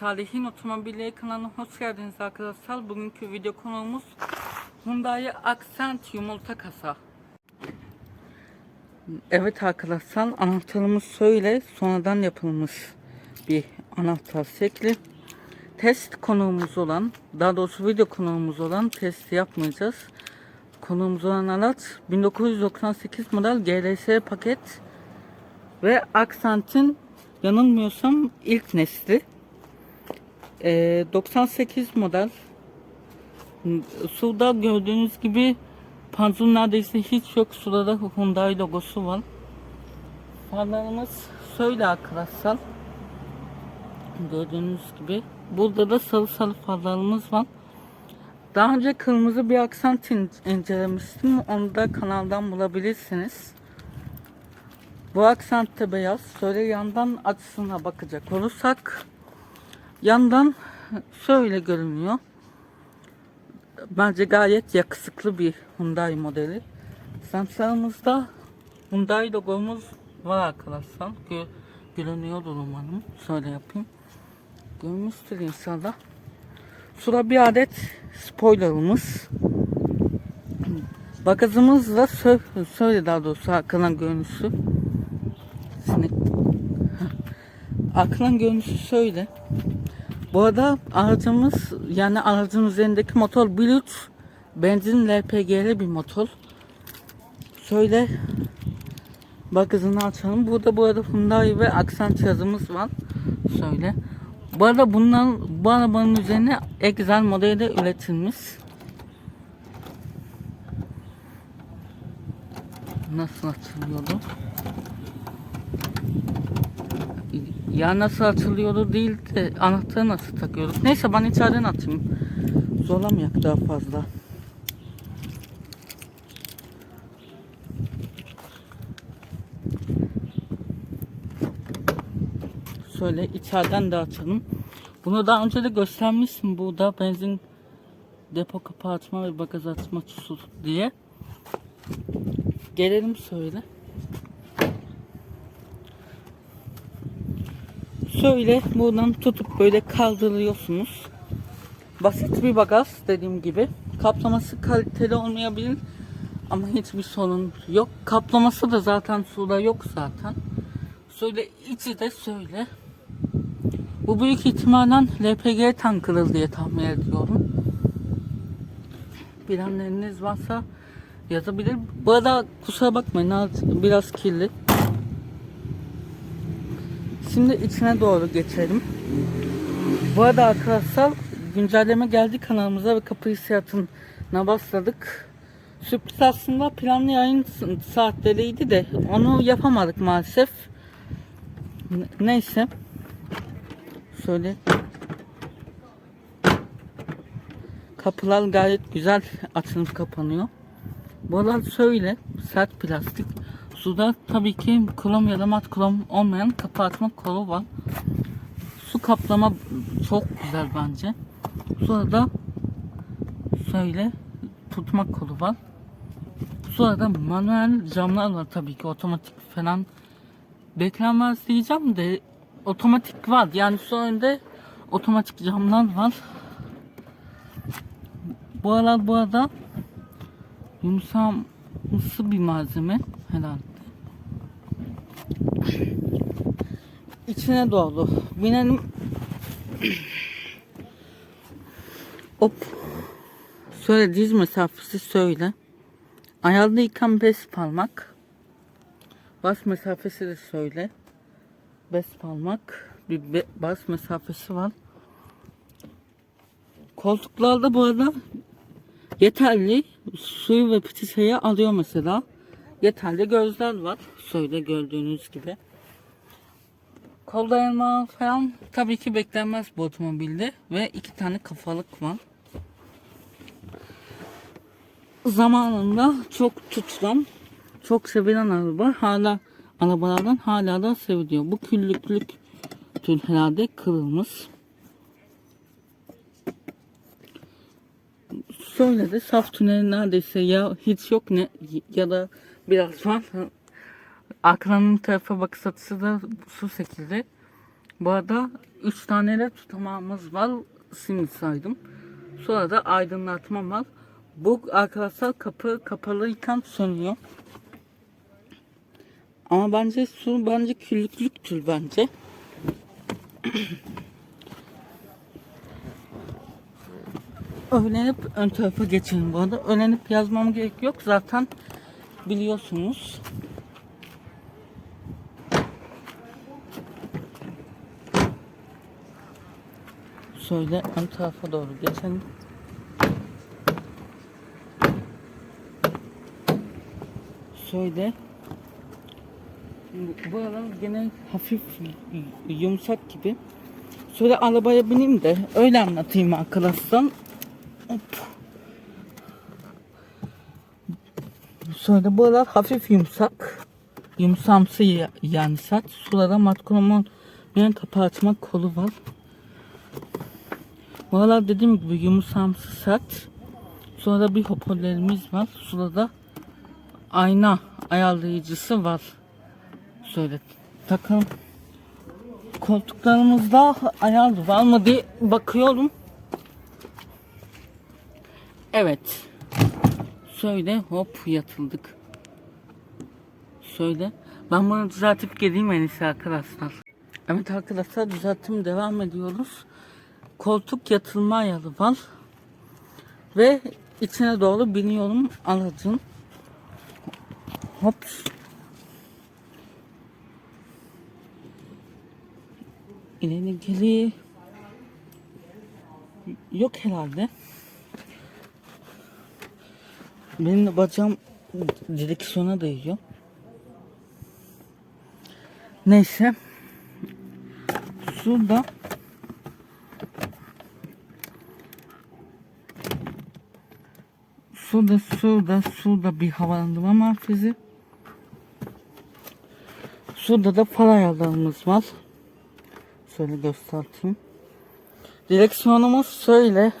Salih'in Otomobilleri kanalına hoş geldiniz arkadaşlar. Bugünkü video konuğumuz Hyundai Accent yumurta kasa. Evet arkadaşlar anahtarımız şöyle sonradan yapılmış bir anahtar şekli. Test konuğumuz olan, daha doğrusu video konuğumuz olan testi yapmayacağız. Konuğumuz olan araç 1998 model GLS paket ve Accent'in yanılmıyorsam ilk nesli. Ee, 98 model. Suda gördüğünüz gibi panzur neredeyse hiç yok. Suda da Hyundai logosu var. Farlarımız şöyle arkadaşlar. Gördüğünüz gibi. Burada da sarı sarı farlarımız var. Daha önce kırmızı bir aksant in- incelemiştim. Onu da kanaldan bulabilirsiniz. Bu aksant da beyaz. Şöyle yandan açısına bakacak olursak yandan şöyle görünüyor. Bence gayet yakışıklı bir Hyundai modeli. Sansarımızda Hyundai logomuz var arkadaşlar. Gö görünüyordur umarım. Şöyle yapayım. Görmüştür inşallah. Şurada bir adet spoilerımız. Bagajımız da şöyle daha doğrusu arkadan görünüşü. Sinek. Arkadan görünüşü şöyle. Bu arada aracımız yani aracın üzerindeki motor Bluetooth benzin LPG'li bir motor. Şöyle bagajını açalım. Burada bu arada Hyundai ve Accent yazımız var. Şöyle. Bu arada bundan bu arabanın üzerine Excel modeli de üretilmiş. Nasıl açılıyordu? Ya nasıl açılıyordu değil de anahtarı nasıl takıyoruz? Neyse ben içeriden atayım. Zorlamayak daha fazla. Şöyle içeriden de açalım. Bunu daha önce de göstermiştim. Bu da benzin depo kapağı açma ve bagaj açma diye. Gelelim şöyle. Şöyle buradan tutup böyle kaldırıyorsunuz. Basit bir bagaj dediğim gibi. Kaplaması kaliteli olmayabilir ama hiçbir sorun yok. Kaplaması da zaten suda yok zaten. Şöyle içi de şöyle. Bu büyük ihtimalle LPG tankıdır diye tahmin ediyorum. Bilenleriniz varsa yazabilir. Bu arada kusura bakmayın az- biraz kirli. Şimdi içine doğru geçelim. Bu arada arkadaşlar güncelleme geldi kanalımıza ve kapı hissiyatına başladık. Sürpriz aslında planlı yayın saatleriydi de onu yapamadık maalesef. Neyse. Şöyle kapılar gayet güzel açılıp kapanıyor. Buralar şöyle sert plastik. Suda tabii ki krom ya da mat krom olmayan kapı açma kolu var. Su kaplama çok güzel bence. Sonra da şöyle tutma kolu var. Sonra da manuel camlar var tabii ki otomatik falan beklenmez diyeceğim de otomatik var. Yani şu önde otomatik camlar var. Bu aralar bu arada yumuşamsı bir malzeme herhalde. İçine doğru binelim. Hop. Şöyle diz mesafesi söyle. Ayağında yıkan beş parmak. Bas mesafesi de söyle. Beş parmak. Bir be- bas mesafesi var. Koltuklarda bu arada yeterli suyu ve peçeteyi alıyor mesela. Yeterli gözler var. Şöyle gördüğünüz gibi. Kol dayanma falan tabii ki beklenmez bu otomobilde. Ve iki tane kafalık var. Zamanında çok tutulan, çok sevilen araba. Hala arabalardan hala da seviliyor. Bu küllüklük tüm herhalde kırılmış. Şöyle de saf tüneli neredeyse ya hiç yok ne ya da biraz var. Arkadanın tarafa bakış açısı da şu şekilde. Bu arada 3 tane de tutamağımız var. Şimdi saydım. Sonra da aydınlatma var. Bu arkadaşlar kapı kapalıyken sönüyor. Ama bence su bence küllüklüktür bence. Öğrenip ön tarafa geçelim bu arada. Öğrenip yazmam gerek yok zaten biliyorsunuz. Şöyle ön tarafa doğru geçelim. Şöyle bu aralar gene hafif yumuşak gibi. Şöyle arabaya bineyim de öyle anlatayım arkadaşlar. Hop. Şöyle bu aralar hafif yumuşak. Yumuşamsı ya- yani saç. Şurada matkromun kapağı açma kolu var. Bu aralar dediğim gibi yumuşamsı saç. Sonra bir hoparlörümüz var. Şurada ayna ayarlayıcısı var. Şöyle takalım. Koltuklarımızda ayar var mı diye bakıyorum. Evet. Şöyle hop yatıldık. Şöyle. Ben bunu düzeltip geleyim en iyisi arkadaşlar. Evet arkadaşlar düzelttim devam ediyoruz. Koltuk yatılma ayarı var. Ve içine doğru biniyorum aracın. Hop. İleri geri. Yok herhalde. Benim de bacağım direksiyona değiyor. Neyse. Şurada Şurada, şurada, şurada bir havalandırma merkezi. Şurada da far ayarlarımız var. Şöyle göstereyim. Direksiyonumuz şöyle.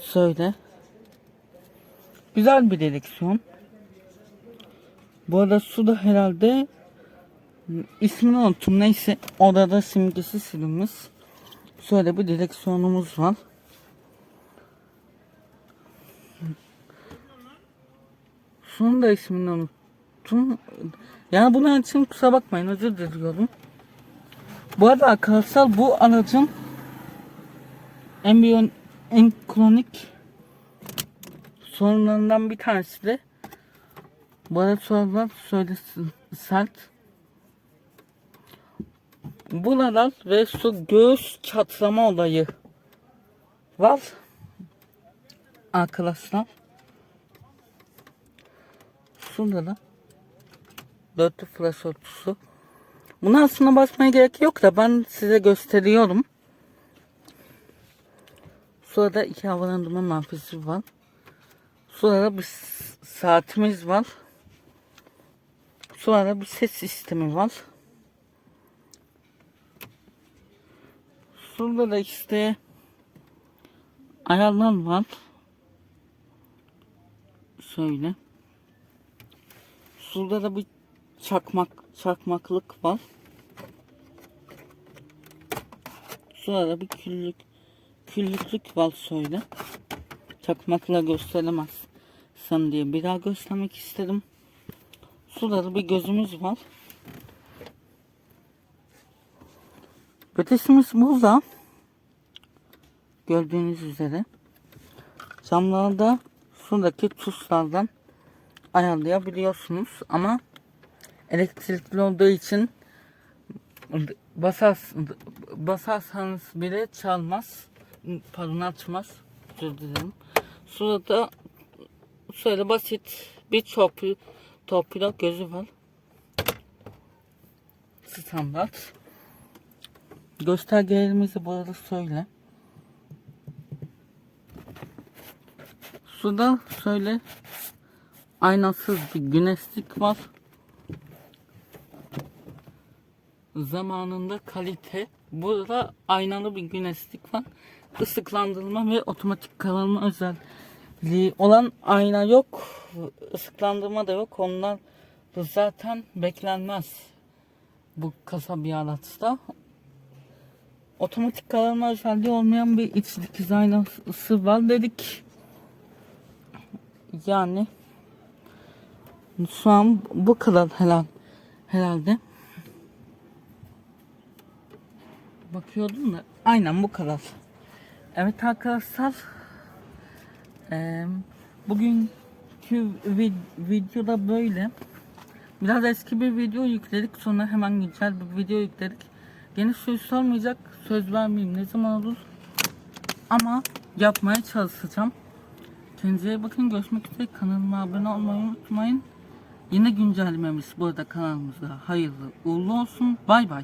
Şöyle. Güzel bir direksiyon. Bu arada su da herhalde ismini unuttum. Neyse odada simgesi silinmiş. Şöyle bir direksiyonumuz var. Şunun da ismini unuttum. Yani bunun için kusura bakmayın özür diliyorum. Bu arada arkadaşlar bu aracın en büyük en kronik sorunlarından bir tanesi de arada sorular söylesin sert. Buralar ve su göğüs çatlama olayı var. Arkadaşlar. Şurada da dörtlü flash örtüsü. Bunu aslında basmaya gerek yok da ben size gösteriyorum. Sonra iki havalandırma manfesi var. Sonra bir saatimiz var. Sonra bir ses sistemi var. Şurada da işte ayarlar var. Şöyle. Şurada da bir çakmak çakmaklık var. Şurada da bir küllük küllüklük var şöyle. Çakmakla gösteremez sen diye bir daha göstermek istedim. Da bir gözümüz var. Ötesimiz burada. Gördüğünüz üzere. Camlarda şuradaki tuşlardan ayarlayabiliyorsunuz ama elektrikli olduğu için basar, basarsanız bile çalmaz. Pardon açmaz. Özür dilerim. Şurada şöyle basit bir torpil, torpido gözü var. Standart. Göstergelerimizi bu arada söyle. Suda şöyle aynasız bir güneşlik var. Zamanında kalite. Burada aynalı bir güneşlik var. Isıklandırma ve otomatik kararma özelliği olan ayna yok. Isıklandırma da yok. Onlar zaten beklenmez bu kasa bir araçta. Otomatik kararma özelliği olmayan bir iç dikiz aynası var dedik. Yani şu an bu kadar helal herhalde. Bakıyordum da aynen bu kadar. Evet arkadaşlar. Eee bugünkü vi- videoda böyle. Biraz eski bir video yükledik. Sonra hemen güncel bir video yükledik. Yeni söz sormayacak. Söz vermeyeyim ne zaman olur. Ama yapmaya çalışacağım. Kendinize bakın. Görüşmek üzere. Kanalıma abone olmayı unutmayın. Yine güncellememiz burada kanalımızda. Hayırlı uğurlu olsun. Bay bay.